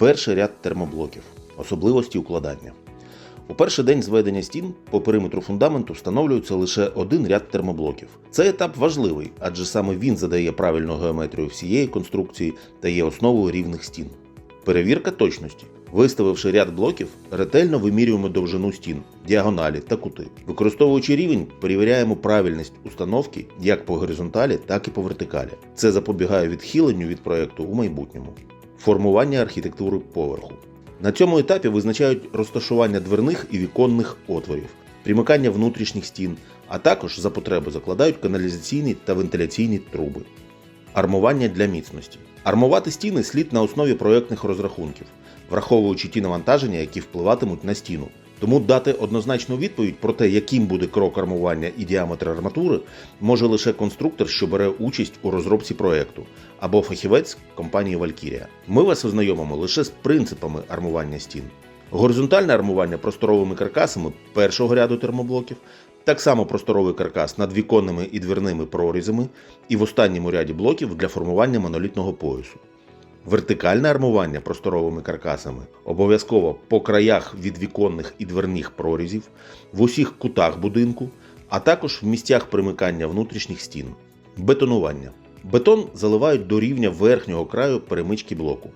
Перший ряд термоблоків. Особливості укладання. У перший день зведення стін по периметру фундаменту встановлюється лише один ряд термоблоків. Цей етап важливий, адже саме він задає правильну геометрію всієї конструкції та є основою рівних стін. Перевірка точності. Виставивши ряд блоків, ретельно вимірюємо довжину стін, діагоналі та кути. Використовуючи рівень, перевіряємо правильність установки як по горизонталі, так і по вертикалі. Це запобігає відхиленню від проекту у майбутньому. Формування архітектури поверху. На цьому етапі визначають розташування дверних і віконних отворів, примикання внутрішніх стін, а також за потреби закладають каналізаційні та вентиляційні труби. Армування для міцності. Армувати стіни слід на основі проєктних розрахунків, враховуючи ті навантаження, які впливатимуть на стіну. Тому дати однозначну відповідь про те, яким буде крок армування і діаметр арматури, може лише конструктор, що бере участь у розробці проєкту, або фахівець компанії Valkyria. Ми вас ознайомимо лише з принципами армування стін. Горизонтальне армування просторовими каркасами першого ряду термоблоків, так само просторовий каркас над віконними і дверними прорізами, і в останньому ряді блоків для формування монолітного поясу. Вертикальне армування просторовими каркасами обов'язково по краях від віконних і дверних прорізів, в усіх кутах будинку, а також в місцях примикання внутрішніх стін. Бетонування. Бетон заливають до рівня верхнього краю перемички блоку.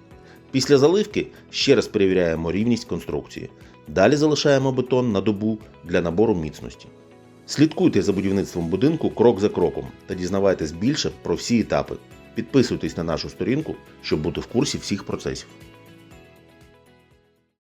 Після заливки ще раз перевіряємо рівність конструкції. Далі залишаємо бетон на добу для набору міцності. Слідкуйте за будівництвом будинку крок за кроком та дізнавайтесь більше про всі етапи. Підписуйтесь на нашу сторінку, щоб бути в курсі всіх процесів.